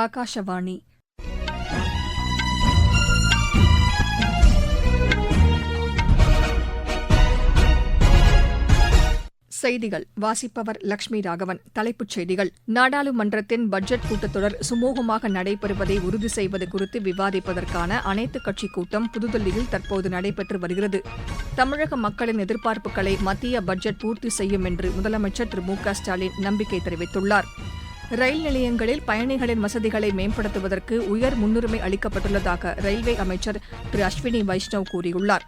ஆகாஷவாணி செய்திகள். வாசிப்பவர் லட்சுமி ராகவன். தலைப்புச் செய்திகள். நாடாளுமன்றத்தின் பட்ஜெட் கூட்டத்தொடர் சுமூகமாக நடைபெறுவதை உறுதி செய்வது குறித்து விவாதிப்பதற்கான அனைத்துக் கட்சிக் கூட்டம் புதுதில்லியில் தற்போது நடைபெற்று வருகிறது. தமிழக மக்களின் எதிர்பார்ப்புகளை மத்திய பட்ஜெட் பூர்த்தி செய்யும் என்று முதலமைச்சர் திரு மு க ஸ்டாலின் நம்பிக்கை தெரிவித்துள்ளார். ரயில் நிலையங்களில் பயணிகளின் வசதிகளை மேம்படுத்துவதற்கு உயர் முன்னுரிமை அளிக்கப்பட்டுள்ளதாக ரயில்வே அமைச்சர் திரு அஸ்வினி வைஷ்ணவ் கூறியுள்ளார்.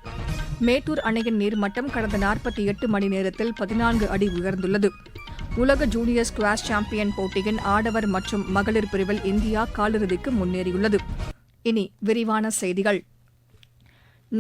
மேட்டூர் அணையின் நீர்மட்டம் கடந்த நாற்பத்தி எட்டு மணி நேரத்தில் பதினான்கு அடி உயர்ந்துள்ளது. உலக ஜூனியர் ஸ்குவாஷ் சாம்பியன் போட்டியின் ஆடவர் மற்றும் மகளிர் பிரிவில் இந்தியா காலிறுதிக்கு முன்னேறியுள்ளது. இனி விரிவான செய்திகள்.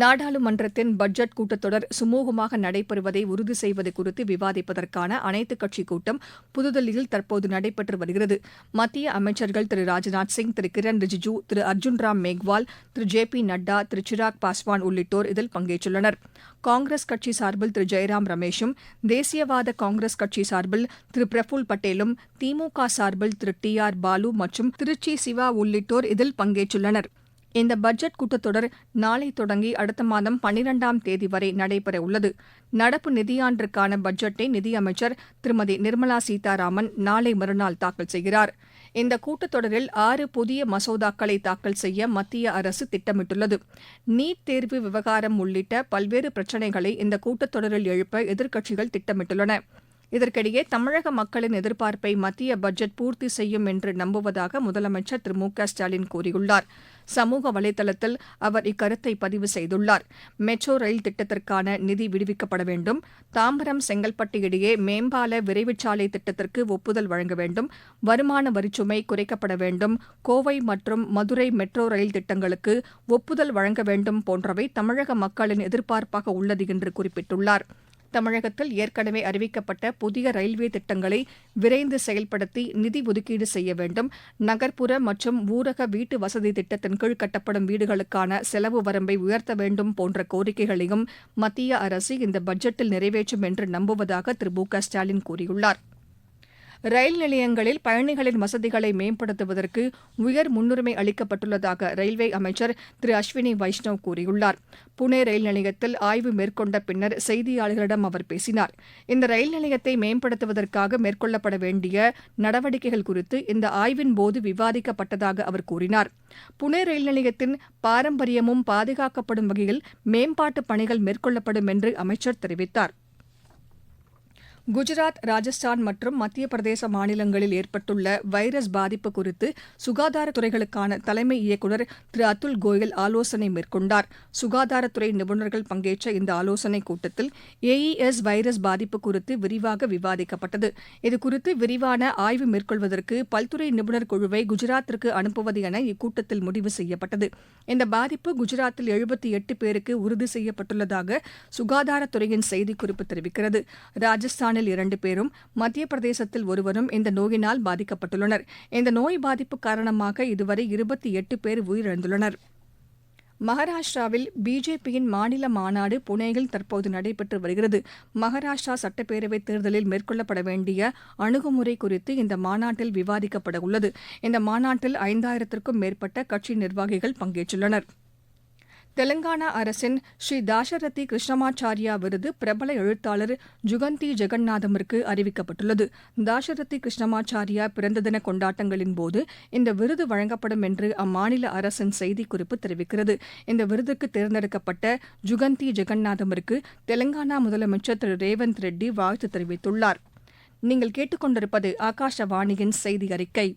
நாடாளுமன்றத்தின் பட்ஜெட் கூட்டத்தொடர் சுமூகமாக நடைபெறுவதை உறுதி செய்வது குறித்து விவாதிப்பதற்கான அனைத்துக் கட்சிக் கூட்டம் புதுதில்லியில் தற்போது நடைபெற்று வருகிறது. மத்திய அமைச்சர்கள் திரு ராஜ்நாத் சிங் திரு கிரண் ரிஜிஜூ திரு அர்ஜுன் ராம் மேக்வால் திரு ஜே பி நட்டா திரு சிராக் பாஸ்வான் உள்ளிட்டோர் இதில் பங்கேற்றுள்ளனர். காங்கிரஸ் கட்சி சார்பில் திரு ஜெயராம் ரமேஷும் தேசியவாத காங்கிரஸ் கட்சி சார்பில் திரு பிரஃபுல் பட்டேலும் திமுக சார்பில் திரு டி ஆர் பாலு மற்றும் திருச்சி சிவா உள்ளிட்டோர் இதில் பங்கேற்றுள்ளனர். இந்த பட்ஜெட் கூட்டத்தொடர் நாளை தொடங்கி அடுத்த மாதம் பன்னிரெண்டாம் தேதி வரை நடைபெறவுள்ளது. நடப்பு நிதியாண்டிற்கான பட்ஜெட்டை நிதியமைச்சர் திருமதி நிர்மலா சீதாராமன் நாளை மறுநாள் தாக்கல் செய்கிறார். இந்த கூட்டத்தொடரில் ஆறு புதிய மசோதாக்களை தாக்கல் செய்ய மத்திய அரசு திட்டமிட்டுள்ளது. நீட் தேர்வு விவகாரம் உள்ளிட்ட பல்வேறு பிரச்சினைகளை இந்த கூட்டத்தொடரில் எழுப்ப எதிர்க்கட்சிகள் திட்டமிட்டுள்ளன. இதற்கிடையே தமிழக மக்களின் எதிர்பார்ப்பை மத்திய பட்ஜெட் பூர்த்தி செய்யும் என்று நம்புவதாக முதலமைச்சர் திரு மு க ஸ்டாலின் கூறியுள்ளார். சமூக வலைதளத்தில் அவர் இக்கருத்தை பதிவு செய்துள்ளார். மெட்ரோ ரயில் திட்டத்திற்கான நிதி விடுவிக்கப்பட வேண்டும். தாம்பரம் செங்கல்பட்டு இடையே மேம்பால விரைவுச்சாலை திட்டத்திற்கு ஒப்புதல் வழங்க வேண்டும். வருமான வரிச்சுமை குறைக்கப்பட வேண்டும். கோவை மற்றும் மதுரை மெட்ரோ ரயில் திட்டங்களுக்கு ஒப்புதல் வழங்க வேண்டும் போன்றவை தமிழக மக்களின் எதிர்பார்ப்பாக உள்ளது என்று குறிப்பிட்டுள்ளார். தமிழகத்தில் ஏற்கனவே அறிவிக்கப்பட்ட புதிய ரயில்வே திட்டங்களை விரைந்து செயல்படுத்தி நிதி ஒதுக்கீடு செய்ய வேண்டும். நகர்ப்புற மற்றும் ஊரக வீட்டு வசதி திட்டத்தின் கீழ் கட்டப்படும் வீடுகளுக்கான செலவு வரம்பை உயர்த்த வேண்டும் போன்ற கோரிக்கைகளையும் மத்திய அரசு இந்த பட்ஜெட்டில் நிறைவேற்றும் என்று நம்புவதாக திரு மு க ஸ்டாலின் கூறியுள்ளார். ரயில் நிலையங்களில் பயணிகளின் வசதிகளை மேம்படுத்துவதற்கு உயர் முன்னுரிமை அளிக்கப்பட்டுள்ளதாக ரயில்வே அமைச்சர் திரு அஸ்வினி வைஷ்ணவ் கூறியுள்ளார். புனே ரயில் நிலையத்தில் ஆய்வு மேற்கொண்ட பின்னர் செய்தியாளர்களிடம் அவர் பேசினார். இந்த ரயில் நிலையத்தை மேம்படுத்துவதற்காக மேற்கொள்ளப்பட வேண்டிய நடவடிக்கைகள் குறித்து இந்த ஆய்வின் போது விவாதிக்கப்பட்டதாக அவர் கூறினார். புனே ரயில் நிலையத்தின் பாரம்பரியமும் பாதுகாக்கப்படும் வகையில் மேம்பாட்டுப் பணிகள் மேற்கொள்ளப்படும் என்று அமைச்சர் தெரிவித்தார். குஜராத் ராஜஸ்தான் மற்றும் மத்திய பிரதேச மாநிலங்களில் ஏற்பட்டுள்ள வைரஸ் பாதிப்பு குறித்து சுகாதாரத்துறைகளுக்கான தலைமை இயக்குநர் திரு. அதுல் கோயல் ஆலோசனை மேற்கொண்டார். சுகாதாரத்துறை நிபுணர்கள் பங்கேற்ற இந்த ஆலோசனைக் கூட்டத்தில் ஏஇஎஸ் வைரஸ் பாதிப்பு குறித்து விரிவாக விவாதிக்கப்பட்டது. இதுகுறித்து விரிவான ஆய்வு மேற்கொள்வதற்கு பல்துறை நிபுணர் குழுவை குஜராத்திற்கு அனுப்புவது என இக்கூட்டத்தில் முடிவு செய்யப்பட்டது. இந்த பாதிப்பு குஜராத்தில் எழுபத்தி எட்டு பேருக்கு உறுதி செய்யப்பட்டுள்ளதாக சுகாதாரத்துறையின் செய்திக்குறிப்பு தெரிவிக்கிறது. ராஜஸ்தான் ராஜஸ்தானில் இரண்டு பேரும் மத்திய பிரதேசத்தில் ஒருவரும் இந்த நோயினால் பாதிக்கப்பட்டுள்ளனர். இந்த நோய் பாதிப்பு காரணமாக இதுவரை இருபத்தி எட்டு பேர் உயிரிழந்துள்ளனர். மகாராஷ்டிராவில் பிஜேபியின் மாநில மாநாடு புனேயில் தற்போது நடைபெற்று வருகிறது. மகாராஷ்டிரா சட்டப்பேரவைத் தேர்தலில் மேற்கொள்ளப்பட வேண்டிய அணுகுமுறை குறித்து இந்த மாநாட்டில் விவாதிக்கப்பட உள்ளது இந்த மாநாட்டில் ஐந்தாயிரத்திற்கும் மேற்பட்ட கட்சி நிர்வாகிகள் பங்கேற்றுள்ளனா் தெலங்கானா அரசின் ஸ்ரீ தாசரதி கிருஷ்ணமாச்சாரியா விருது பிரபல எழுத்தாளர் ஜுகந்தி ஜெகந்நாதமிற்கு அறிவிக்கப்பட்டுள்ளது. தாசரதி கிருஷ்ணமாச்சாரியா பிறந்த தின கொண்டாட்டங்களின் போது இந்த விருது வழங்கப்படும் என்று அம்மாநில அரசின் செய்திக்குறிப்பு தெரிவிக்கிறது. இந்த விருதுக்கு தேர்ந்தெடுக்கப்பட்ட ஜுகந்தி ஜெகந்நாதமிற்கு தெலங்கானா முதலமைச்சர் திரு ரேவந்த் ரெட்டி வாழ்த்து தெரிவித்துள்ளார். நீங்கள் கேட்டுக்கொண்டிருப்பது ஆகாஷவாணியின் செய்தி அறிக்கை.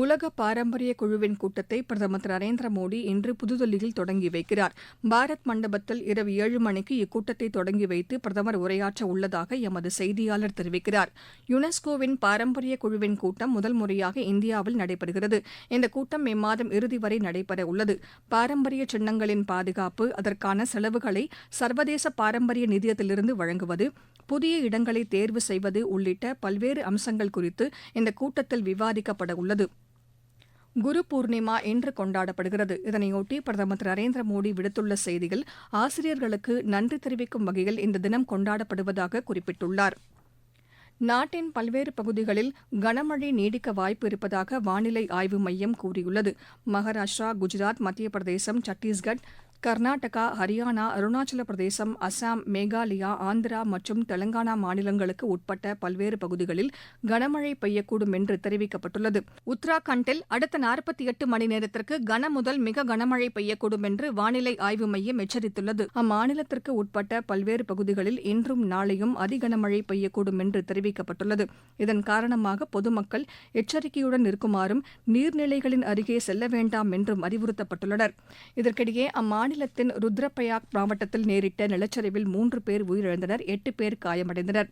உலக பாரம்பரிய குழுவின் கூட்டத்தை பிரதமர் திரு நரேந்திர மோடி இன்று புதுதில்லியில் தொடங்கி வைக்கிறார். பாரத் மண்டபத்தில் இரவு ஏழு மணிக்கு இக்கூட்டத்தை தொடங்கி வைத்து பிரதமர் உரையாற்ற உள்ளதாக எமது செய்தியாளர் தெரிவிக்கிறார். யுனெஸ்கோவின் பாரம்பரிய குழுவின் கூட்டம் முதல் முறையாக இந்தியாவில் நடைபெறுகிறது. இந்த கூட்டம் இம்மாதம் இறுதி வரை நடைபெற உள்ளது. பாரம்பரிய சின்னங்களின் பாதுகாப்பு அதற்கான செலவுகளை சர்வதேச பாரம்பரிய நிதியத்திலிருந்து வழங்குவது புதிய இடங்களை தேர்வு செய்வது உள்ளிட்ட பல்வேறு அம்சங்கள் குறித்து இந்த கூட்டத்தில் விவாதிக்கப்பட உள்ளது. குரு பூர்ணிமா இன்று கொண்டாடப்படுகிறது. இதனையொட்டி பிரதமர் திரு நரேந்திர மோடி விடுத்துள்ள செய்தியில் ஆசிரியர்களுக்கு நன்றி தெரிவிக்கும் வகையில் இந்த தினம் கொண்டாடப்படுவதாக குறிப்பிட்டுள்ளார். நாட்டின் பல்வேறு பகுதிகளில் கனமழை நீடிக்க வாய்ப்பு இருப்பதாக வானிலை ஆய்வு மையம் கூறியுள்ளது. மகாராஷ்டிரா குஜராத் மத்திய பிரதேசம் சத்தீஸ்கட் கர்நாடகா ஹரியானா அருணாச்சல பிரதேசம் அசாம் மேகாலயா ஆந்திரா மற்றும் தெலங்கானா மாநிலங்களுக்கு உட்பட்ட பல்வேறு பகுதிகளில் கனமழை பெய்யக்கூடும் என்று தெரிவிக்கப்பட்டுள்ளது. உத்தராகண்டில் அடுத்த நாற்பத்தி எட்டு மணி நேரத்திற்கு கன முதல் மிக கனமழை பெய்யக்கூடும் என்று வானிலை ஆய்வு மையம் எச்சரித்துள்ளது. அம்மாநிலத்திற்கு உட்பட்ட பல்வேறு பகுதிகளில் இன்றும் நாளையும் அதிகனமழை பெய்யக்கூடும் என்று தெரிவிக்கப்பட்டுள்ளது. இதன் காரணமாக பொதுமக்கள் எச்சரிக்கையுடன் இருக்குமாறும் நீர்நிலைகளின் அருகே செல்ல வேண்டாம் என்றும் அறிவுறுத்தப்பட்டுள்ளனர். இதற்கிடையே மாநிலத்தின் ருத்ரப்பயாக் மாவட்டத்தில் நேரிட்ட நிலச்சரிவில் மூன்று பேர் உயிரிழந்தனர் எட்டு பேர் காயமடைந்தனர்.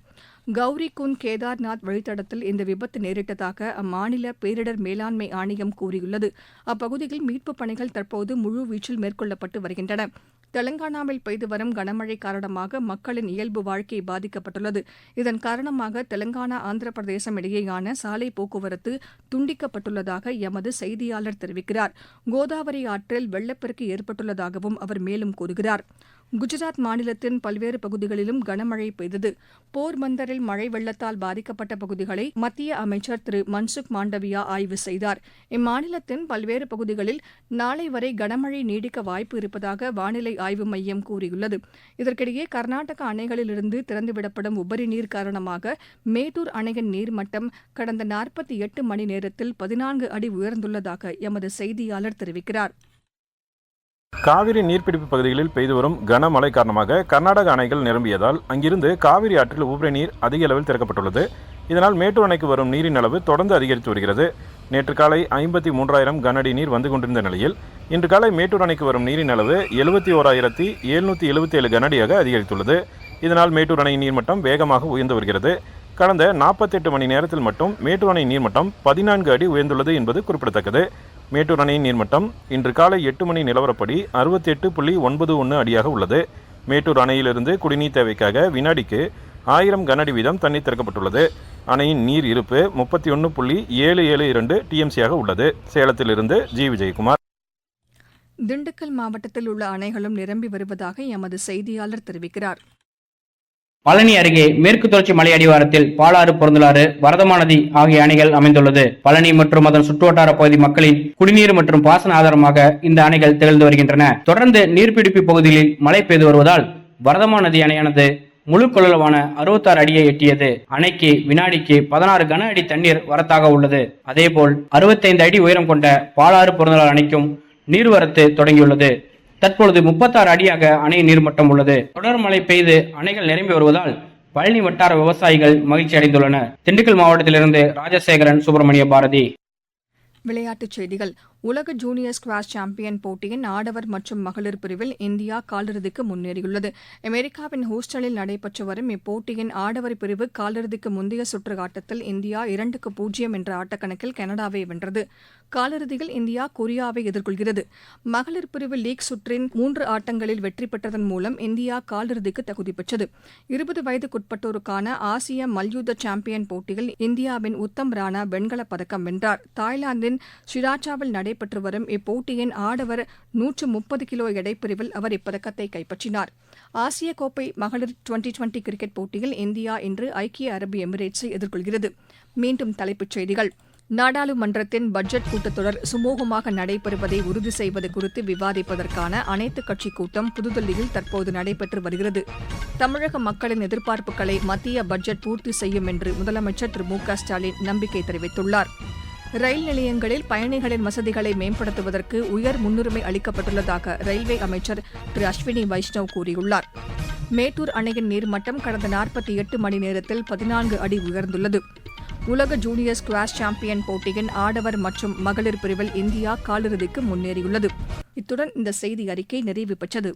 கௌரி குன் கேதார்நாத் வழித்தடத்தில் இந்த விபத்து நேரிட்டதாக அம்மாநில பேரிடர் மேலாண்மை ஆணையம் கூறியுள்ளது. அப்பகுதியில் மீட்புப் பணிகள் தற்போது முழுவீச்சில் மேற்கொள்ளப்பட்டு வருகின்றன. தெலங்கானாவில் பெய்து வரும் கனமழை காரணமாக மக்களின் இயல்பு வாழ்க்கை பாதிக்கப்பட்டுள்ளது. இதன் காரணமாக தெலங்கானா ஆந்திர பிரதேசம் இடையேயான சாலை போக்குவரத்து துண்டிக்கப்பட்டுள்ளதாக எமது செய்தியாளர் தெரிவிக்கிறார். கோதாவரி ஆற்றில் வெள்ளப்பெருக்கு ஏற்பட்டுள்ளதாகவும் அவர் மேலும் கூறுகிறார். குஜராத் மாநிலத்தின் பல்வேறு பகுதிகளிலும் கனமழை பெய்தது. போர்பந்தரில் மழை வெள்ளத்தால் பாதிக்கப்பட்ட பகுதிகளை மத்திய அமைச்சர் திரு மன்சுக் மாண்டவியா ஆய்வு செய்தார். இம்மாநிலத்தின் பல்வேறு பகுதிகளில் நாளை வரை கனமழை நீடிக்க வாய்ப்பு இருப்பதாக வானிலை ஆய்வு மையம் கூறியுள்ளது. இதற்கிடையே கர்நாடக அணைகளிலிருந்து திறந்துவிடப்படும் உபரி நீர் காரணமாக மேட்டூர் அணையின் நீர்மட்டம் கடந்த நாற்பத்தி எட்டு மணி நேரத்தில் பதினான்கு அடி உயர்ந்துள்ளதாக எமது செய்தியாளர் தெரிவிக்கிறார். காவிரி நீர்பிடிப்பு பகுதிகளில் பெய்து வரும் கனமழை காரணமாக கர்நாடக அணைகள் நிரம்பியதால் அங்கிருந்து காவிரி ஆற்றில் உபரி நீர் அதிக அளவில் திறக்கப்பட்டுள்ளது. இதனால் மேட்டூர் அணைக்கு வரும் நீரின் அளவு தொடர்ந்து அதிகரித்து வருகிறது. நேற்று காலை ஐம்பத்தி மூன்றாயிரம் கனஅடி நீர் வந்து கொண்டிருந்த நிலையில் இன்று காலை மேட்டூர் அணைக்கு வரும் நீரின் அளவு எழுபத்தி ஓராயிரத்தி எழுநூற்றி எழுபத்தி ஏழு கனஅடியாக அதிகரித்துள்ளது. இதனால் மேட்டூர் அணை நீர்மட்டம் வேகமாக உயர்ந்து வருகிறது. கடந்த நாற்பத்தெட்டு மணி நேரத்தில் மட்டும் மேட்டூர் அணை நீர்மட்டம் பதினான்கு அடி உயர்ந்துள்ளது என்பது குறிப்பிடத்தக்கது. மேட்டூர் அணையின் நீர்மட்டம் இன்று காலை எட்டு மணி நிலவரப்படி அறுபத்தி எட்டு புள்ளி ஒன்பது ஒன்று அடியாக உள்ளது. மேட்டூர் அணையிலிருந்து குடிநீர் தேவைக்காக வினாடிக்கு ஆயிரம் கனஅடி வீதம் தண்ணீர் திறக்கப்பட்டுள்ளது. அணையின் நீர் இருப்பு முப்பத்தி ஒன்று புள்ளி ஏழு ஏழு இரண்டு டிஎம்சியாக உள்ளது. சேலத்திலிருந்து ஜி விஜயகுமார். திண்டுக்கல் மாவட்டத்தில் உள்ள அணைகளும் நிரம்பி வருவதாக எமது செய்தியாளர் தெரிவிக்கிறார். பழனி அருகே மேற்கு தொடர்ச்சி மலை அடிவாரத்தில் பாலாறு பொருந்தலாறு வரதமானதி ஆகிய அணைகள் அமைந்துள்ளது. பழனி மற்றும் அதன் சுற்றுவட்டார பகுதி மக்களின் குடிநீர் மற்றும் பாசன ஆதாரமாக இந்த அணைகள் திகழ்ந்து வருகின்றன. தொடர்ந்து நீர்பிடிப்பு பகுதிகளில் மழை பெய்து வருவதால் வரதமா நதி அணையானது முழு கொள்ளளவான அறுபத்தாறு அடியை எட்டியது. அணைக்கு வினாடிக்கு பதினாறு கன அடி தண்ணீர் வரத்தாக உள்ளது. அதேபோல் அறுபத்தைந்து அடி உயரம் கொண்ட பாலாறு பொருந்தலாறு அணைக்கும் நீர்வரத்து தொடங்கியுள்ளது. தற்பொழுது முப்பத்தாறு அடியாக அணை நீர்மட்டம் உள்ளது. தொடர் மழை பெய்து அணைகள் நிரம்பி வருவதால் பழனி வட்டார விவசாயிகள் மகிழ்ச்சி அடைந்துள்ளனர். திண்டுக்கல் மாவட்டத்திலிருந்து ராஜசேகரன் சுப்பிரமணிய பாரதி. விளையாட்டுச் செய்திகள். உலக ஜூனியர் ஸ்குவாஷ் சாம்பியன் போட்டியின் ஆடவர் மற்றும் மகளிர் பிரிவில் இந்தியா காலிறுதிக்கு முன்னேறியுள்ளது. அமெரிக்காவின் ஹூஸ்டனில் நடைபெற்று வரும் இப்போட்டியின் ஆடவர் பிரிவு காலிறுதிக்கு முந்தைய சுற்று ஆட்டத்தில் இந்தியா இரண்டுக்கு பூஜ்ஜியம் என்ற ஆட்டக்கணக்கில் கனடாவை வென்றது. காலிறுதியில் இந்தியா கொரியாவை எதிர்கொள்கிறது. மகளிர் பிரிவு லீக் சுற்றின் மூன்று ஆட்டங்களில் வெற்றி பெற்றதன் மூலம் இந்தியா காலிறுதிக்கு தகுதி பெற்றது. இருபது வயதுக்குட்பட்டோருக்கான ஆசிய மல்யுத்த சாம்பியன் போட்டியில் இந்தியாவின் உத்தம் ராணா வெண்கலப் பதக்கம் வென்றார். தாய்லாந்தின் ஷிராச்சாவில் நடைபெற்று வரும் இப்போட்டியின் ஆடவர் நூற்று முப்பது கிலோ எடைப்பிரிவில் அவர் இப்பதக்கத்தை கைப்பற்றினார். ஆசிய கோப்பை மகளிர் டுவெண்டி டுவெண்டி கிரிக்கெட் போட்டியில் இந்தியா இன்று ஐக்கிய அரபு எமிரேட்ஸை எதிர்கொள்கிறது. மீண்டும் தலைப்புச் செய்திகள். நாடாளுமன்றத்தின் பட்ஜெட் கூட்டத்தொடர் சுமூகமாக நடைபெறுவதை உறுதி செய்வது குறித்து விவாதிப்பதற்கான அனைத்துக் கட்சி கூட்டம் புதுதில்லியில் தற்போது நடைபெற்று வருகிறது. தமிழக மக்களின் எதிர்பார்ப்புகளை மத்திய பட்ஜெட் பூர்த்தி செய்யும் என்று முதலமைச்சர் திரு மு க ஸ்டாலின் நம்பிக்கை தெரிவித்துள்ளார். ரயில் நிலையங்களில் பயணிகளின் வசதிகளை மேம்படுத்துவதற்கு உயர் முன்னுரிமை அளிக்கப்பட்டுள்ளதாக ரயில்வே அமைச்சர் திரு அஸ்வினி வைஷ்ணவ் கூறியுள்ளார். மேட்டூர் அணையின் நீர்மட்டம் கடந்த நாற்பத்தி எட்டு மணி நேரத்தில் பதினான்கு அடி உயர்ந்துள்ளது. உலக ஜூனியர் ஸ்குவாஷ் சாம்பியன் போட்டியின் ஆடவர் மற்றும் மகளிர் பிரிவில் இந்தியா காலிறுதிக்கு முன்னேறியுள்ளது. இத்துடன் இந்த செய்தி அறிக்கை நிறைவு பெற்றது.